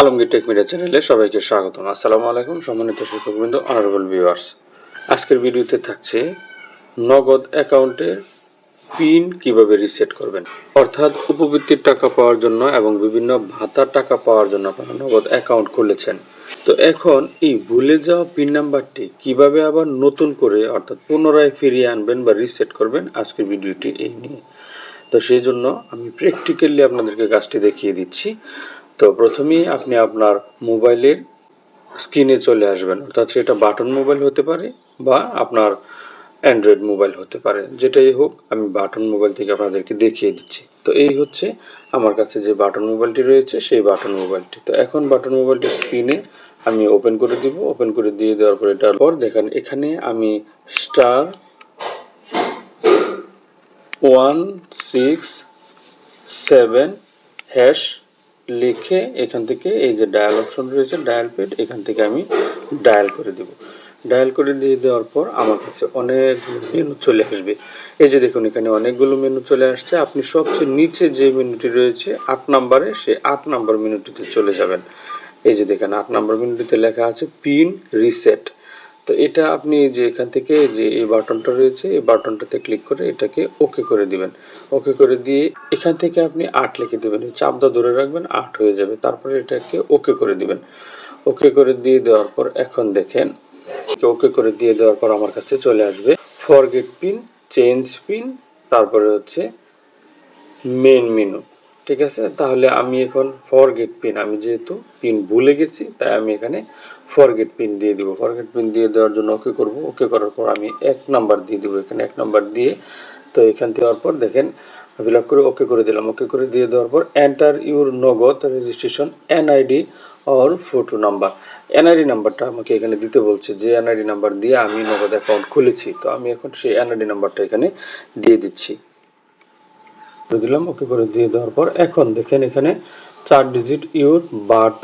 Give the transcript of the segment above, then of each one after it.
Alamgir take media চ্যানেলে সবাইকে স্বাগতম। আসসালামু আলাইকুম সম্মানিত শিক্ষকবৃন্দ অনারেবল ভিউয়ার্স আজকের ভিডিওতে থাকছে নগদ অ্যাকাউন্টের পিন কীভাবে রিসেট করবেন। অর্থাৎ উপবৃত্তির টাকা পাওয়ার জন্য এবং বিভিন্ন ভাতার টাকা পাওয়ার জন্য আপনারা নগদ অ্যাকাউন্ট খুলেছেন। তো এখন এই ভুলে যাওয়া পিন নাম্বারটি কীভাবে আবার নতুন করে, অর্থাৎ পুনরায় ফিরিয়ে আনবেন বা রিসেট করবেন, আজকের ভিডিওটি এই নিয়ে। তো সেই জন্য আমি প্র্যাকটিক্যালি আপনাদেরকে কাজটি দেখিয়ে দিচ্ছি। তো প্রথমেই আপনি আপনার মোবাইলের স্ক্রিনে চলে আসবেন, অর্থাৎ সেটা বাটন মোবাইল হতে পারে বা আপনার অ্যান্ড্রয়েড মোবাইল হতে পারে, যেটাই হোক আমি বাটন মোবাইল থেকে আপনাদেরকে দেখিয়ে দিচ্ছি। তো এই হচ্ছে আমার কাছে যে বাটন মোবাইলটি রয়েছে, সেই বাটন মোবাইলটি। তো এখন বাটন মোবাইলটির স্ক্রিনে আমি ওপেন করে দিব। ওপেন করে দিয়ে দেওয়ার পর এটার পর দেখেন, এখানে আমি star one six seven hash লিখে এখান থেকে এই যে ডায়াল অপশন রয়েছে ডায়াল পেড এখান থেকে আমি ডায়াল করে দেব। ডায়াল করে দিয়ে দেওয়ার পর আমার কাছে অনেকগুলো মেনু চলে আসবে। এই যে দেখুন, এখানে অনেকগুলো মেনু চলে আসছে। আপনি সবচেয়ে নিচে যে মেনুটি রয়েছে, আট নাম্বারে সে আট নাম্বার মেনুটিতে চলে যাবেন। এই যে দেখেন, আট নাম্বার মেনুটিতে লেখা আছে পিন রিসেট তো এটা আপনি যে এখান থেকে যে এই বাটনটা রয়েছে, এই বাটনটাতে ক্লিক করে এটাকে ওকে করে দিবেন। ওকে করে দিয়ে এখান থেকে আপনি আট লিখে দেবেন। চাপটা ধরে রাখবেন, আট হয়ে যাবে। তারপরে এটাকে ওকে করে দিবেন। ওকে করে দিয়ে দেওয়ার পর এখন দেখেন ওকে করে দিয়ে দেওয়ার পর আমার কাছে চলে আসবে ফরগেট পিন চেঞ্জ পিন তারপরে হচ্ছে মেন মেনু ঠিক আছে? তাহলে আমি এখন ফরগেট পিন আমি যেহেতু পিন ভুলে গেছি, তাই আমি এখানে ফরগেট পিন দিয়ে দিব। ফরগেট পিন দিয়ে দেওয়ার জন্য ওকে করব। ওকে করার পর আমি এক নাম্বার দিয়ে দিব। এখানে এক নাম্বার দিয়ে, তো এখান দেওয়ার পর দেখেন ফিল আপ করে ওকে করে দিলাম। ওকে করে দিয়ে দেওয়ার পর enter your Nagad registration NID or photo number NID নাম্বারটা আমাকে এখানে দিতে বলছে যে এনআইডি নাম্বার দিয়ে আমি নগদ অ্যাকাউন্ট খুলেছি। তো আমি এখন সেই এনআইডি নাম্বারটা এখানে দিয়ে দিচ্ছি। করে দিলাম, ওকে করে দিয়ে দেওয়ার পর এখন দেখেন এখানে চার ডিজিট ইউর বার্থ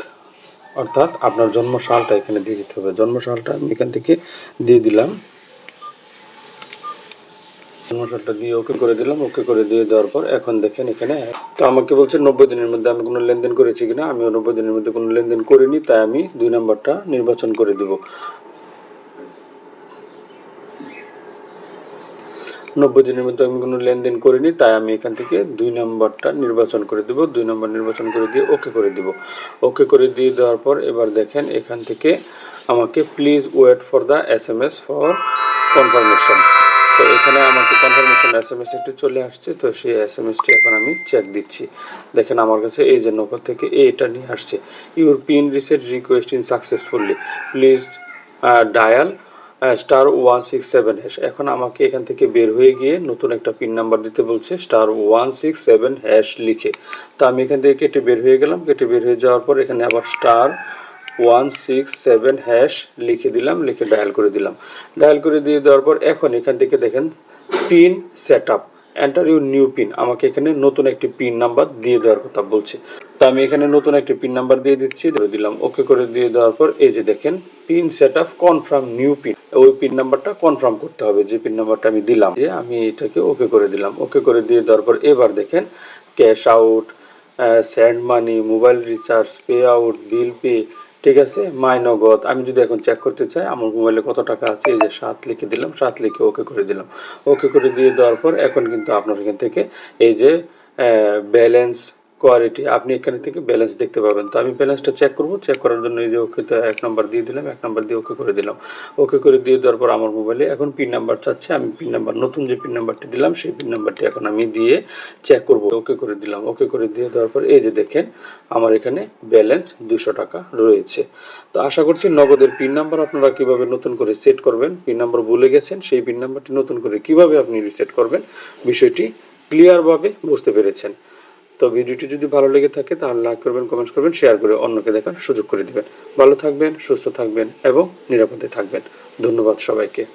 অর্থাৎ আপনার জন্ম সালটা এখানে দিয়ে দিতে হবে। জন্ম সালটা আমি এখান থেকে দিয়ে দিলাম। জন্ম সালটা দিয়ে ওকে করে দিলাম, ওকে করে দিয়ে দেওয়ার পর এখন দেখেন এখানে তো আমাকে বলছে নব্বই দিনের মধ্যে আমি কোনো লেনদেন করেছি কিনা? আমি নব্বই দিনের মধ্যে কোনো লেনদেন করিনি, তাই আমি দুই নাম্বারটা নির্বাচন করে দিব। নব্বই দিনের মধ্যে আমি কোনো লেনদেন করিনি, তাই আমি এখান থেকে দুই নম্বরটা নির্বাচন করে দেব, দুই নম্বর নির্বাচন করে দিয়ে ওকে করে দিব। ওকে করে দিয়ে দেওয়ার পর এবার দেখেন এখান থেকে আমাকে please wait for the S M S for confirmation তো এখানে আমাকে কনফার্মেশন এস এম এস একটি চলে আসছে, তো সেই এস এম এসটি এখন আমি চেক দিচ্ছি। দেখেন আমার কাছে এই যে নকল থেকে এটা নিয়ে আসছে। Your PIN reset request in successfully please dial star one six seven hash এখন আমাকে এখান থেকে বের হয়ে গিয়ে নতুন একটা পিন নাম্বার দিতে বলছে star one six seven hash লিখে। তো আমি এখান থেকে কেটে বের হয়ে গেলাম, কেটে বের হয়ে যাওয়ার পর এখানে আবার star one six seven hash লিখে দিলাম, লিখে ডায়াল করে দিলাম। ডায়াল করে দিয়ে দেওয়ার পর এখন এখান থেকে দেখেন PIN set up enter your new PIN আমাকে এখানে নতুন একটি পিন নাম্বার দিয়ে দেওয়ার কথা বলছে। তো আমি এখানে নতুন একটি পিন নাম্বার দিয়ে দিচ্ছি দিলাম। ওকে করে দিয়ে দেওয়ার পর এই যে দেখেন PIN set up confirm new PIN ওই পিন নাম্বারটা কনফার্ম করতে হবে। যে পিন নাম্বারটা আমি দিলাম, যে আমি এটাকে ওকে করে দিলাম। ওকে করে দিয়ে দেওয়ার পর এবার দেখেন cash out send money mobile recharge pay out bill pay ঠিক আছে? মাই নগদ। আমি যদি এখন চেক করতে চাই, আমার মোবাইলে কত টাকা আছে? এই যে সাত লিখে দিলাম, সাত লিখে ওকে করে দিলাম। ওকে করে দিয়ে দেওয়ার পর এখন কিন্তু আপনার এখান থেকে এই যে ব্যালেন্স কোয়ালিটি আপনি এখানে থেকে ব্যালেন্স দেখতে পাবেন। তো আমি ব্যালেন্সটা চেক করব চেক করার জন্য এই যে ওকে তো এক নাম্বার দিয়ে দিলাম, এক নাম্বার দিয়ে ওকে করে দিলাম। ওকে করে দিয়ে দেওয়ার পর আমার মোবাইলে এখন পিন নাম্বার চাচ্ছে, আমি পিন নাম্বার নতুন যে পিন নাম্বারটি দিলাম, সেই পিন নাম্বারটি এখন আমি দিয়ে চেক করব। ওকে করে দিলাম, ওকে করে দিয়ে দেওয়ার পর এই যে দেখেন, আমার এখানে ব্যালেন্স দুশো টাকা রয়েছে। তো আশা করছি নগদের পিন নাম্বার আপনারা কীভাবে নতুন করে সেট করবেন পিন নাম্বার ভুলে গেছেন, সেই পিন নাম্বারটি নতুন করে কীভাবে আপনি রিসেট করবেন, বিষয়টি ক্লিয়ারভাবে বুঝতে পেরেছেন। তো ভিডিওটি যদি ভালো লেগে থাকে, তাহলে লাইক করবেন কমেন্ট করবেন, শেয়ার করে অন্যকে দেখার সুযোগ করে দিবেন। ভালো থাকবেন, সুস্থ থাকবেন এবং নিরাপদে থাকবেন। ধন্যবাদ সবাইকে।